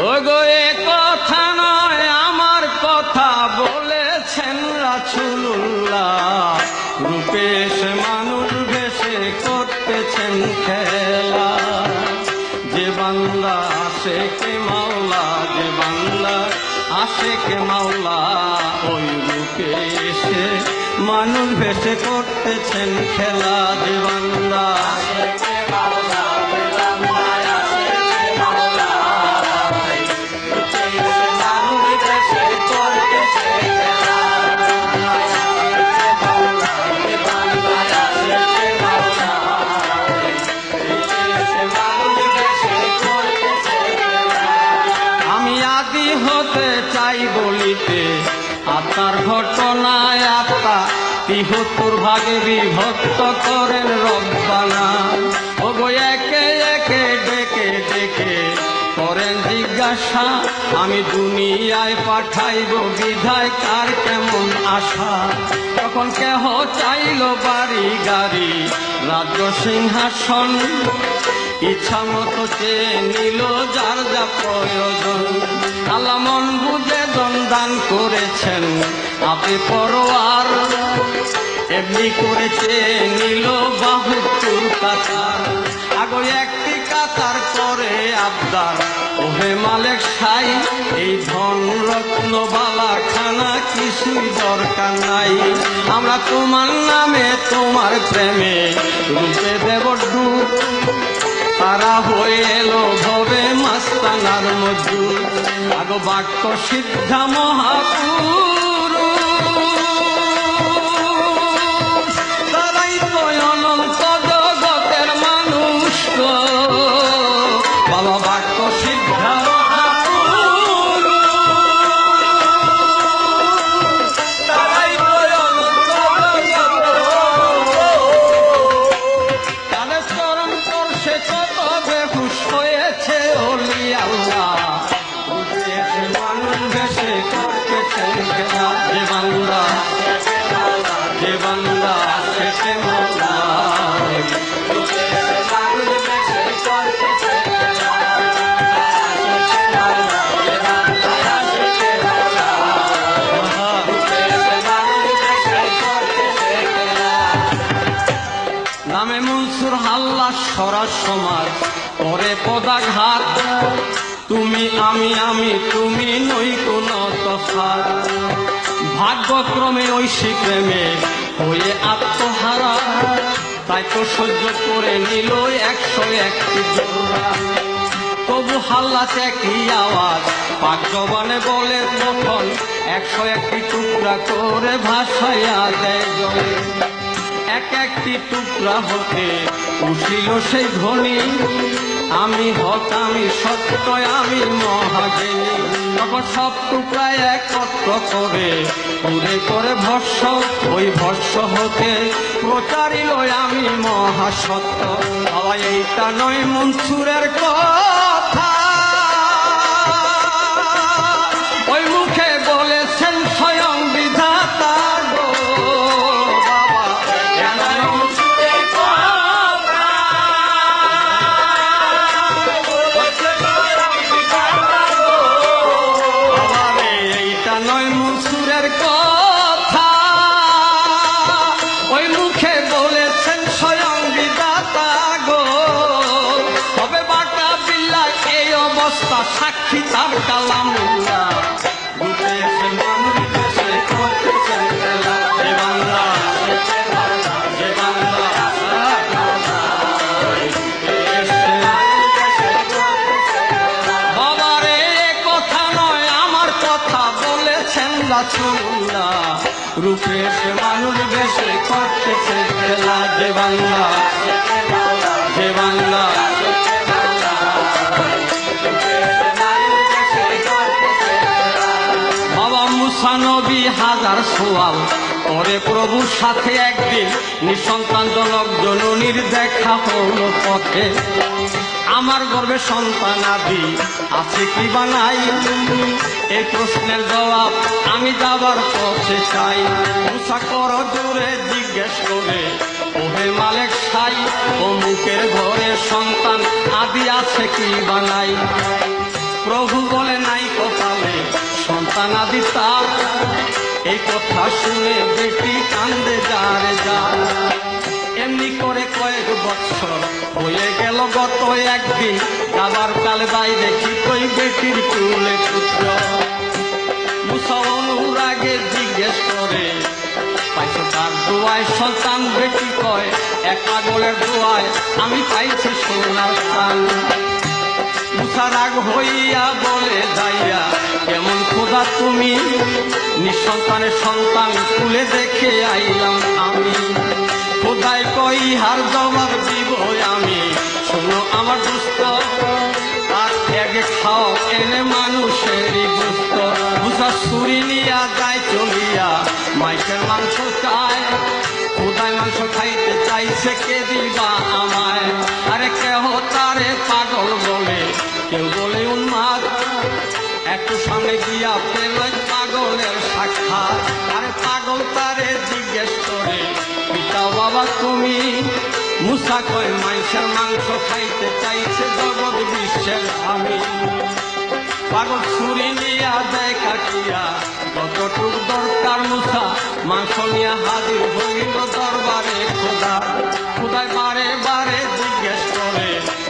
ও গো এ কথা নয়, আমার কথা বলেছেন রাসূলুল্লাহ। রূপে মানুষ ভেসে করতেছেন খেলা। যে বাংলা আসে কে মাওলা, যে বাংলা আসে কে মাওলা, ওই রূপে মানুষ ভেসে করতেছেন খেলা। যে বাংলা আত্মার ঘটনায় আত্মা তিহত্তর ভাগে বিভক্ত করেন রব্বানা। ও গো একে একে ডেকে ডেকে করেন জিজ্ঞাসা, আমি দুনিয়ায় পাঠাইব বিধায় কার কেমন আশা? তখন কেহ চাইল বাড়ি গাড়ি, রাজ্য সিংহাসন ইচ্ছা মতো চেয়ে নিল যার যা প্রয়োজন। আল্লাহ মন বুঝে দন দান করেছেন। আপনি পরোয়ার এমনি করে চেয়ে নিল বাহুত্তর কাতার আগো একটি কাতার করে আবদার। ওহে মালেক সাই, এই ধন রত্ন বালা খানা কিছুই দরকার নাই। আমরা তোমার নামে, তোমার প্রেমে রূপে দেব ডুব। তারা হয়ে এলো মাস্তানার মজুর। আগো বাক্য সিদ্ধা মহাপুরুষ হাল্লা সরার সমাজ করে পদাঘাত। তুমি আমি আমি, তুমি নই কোন তফাত। ভাগ্যক্রমে ঐশী প্রেমে হয়ে আত্মহারা। তাই তো সহ্য করে নিল একশো একটি তবু হাল্লাতে কি আওয়াজ, পাক বলে তখন একশো একটি টুকরা করে ভাসাইয়া দেয়। একটি টুকরা হতে উঠিল সেই ধ্বনি। আমি হত আমি সত্য আমি মহাজনী তখন সব টুকরায় একত্র করে পুরে করে ভস্য, ওই ভস্য হতে প্রচারিল আমি মহাসত্য। বাবা এইটা নয় মনসুরের কথা আমার কথা বলেছেন রাসূলুল্লাহ। রূপে সে মানুষ বেশে করতেছে খেলা যে বাংলা যে বাংলা। বাবা মুসানবী হাজার সোয়াল। পরে প্রভুর সাথে একদিন নিঃসন্তান জনক জননীর দেখা হলো পথে। আমার গর্বে সন্তান আদি আছে কি বানাই এই প্রশ্নের জবাব আমি যাবার পথে চাই। মুসা কর জোরে জিজ্ঞেস করে, ওহে মালেক সাই ও মুখের ঘরে সন্তান আদি আছে কি বানাই প্রভু বলে, নাই সন্তান আদি এই কথা শুনে বেটি কান্দে যারে যা এমনি করে কয়েক বছর হয়ে গেল গত একদিন। আবার কাল বাই দেখি কই বেটির চুলে পুত্র। মুসলমানুর আগে জিজ্ঞেস করে, পাইছো তার দোয়ায়? সন্তান বেটি কয়, এক পাগলের দোয়ায় আমি পাইছি সোনার স্থান মুসা রাগ হইয়া বলে যাইয়া, কেমন খোদা তুমি? নিঃসন্তানের সন্তান তুলে দেখে আইলাম আমি। খোদাই কই হার জবাব দিব আমি। শোনো আমার দুস্থ আর ত্যাগে খাও এনে মানুষেরই বুঝত বুঝা ছুরি নিয়া যায় চলিয়া, মাইকের মাংস চায়। খোদায় মাংস খাইতে চাইছে কে দিবা আমায়? আরে কেহ তারে পাগল বলে কেউ বলে উন্মাদ। একটু সামনে গিয়া পেল পাগলের সাক্ষাৎ। আরে পাগল তারে জিজ্ঞেস করে, পিতা বাবা, তুমি মুসা কয় মাংসের মাংস খাইতে চাইছে জগৎ বিশ্বের আমি পাগল ছুরি নিয়া দেয় কাটিয়া যতটুক দরকার মুসা? মাংস নিয়ে হাজির হইল দরবারে খোদা। খোদায় বারে বারে জিজ্ঞেস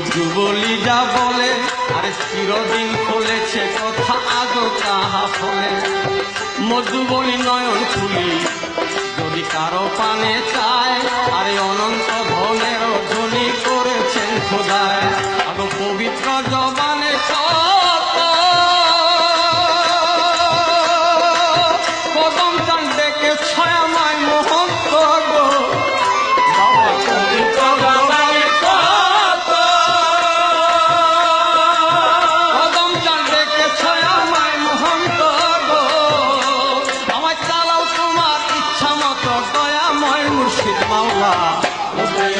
মধু বলি যা বলে, আরে চিরদিন ফলেছে কথা আগো কাহা ফলে। মধু বলি নয়ন খুলি, যদি কারও পানে চায়, আরে অনন্ত ধনের ধ্বনি করেছেন খোদায়। যে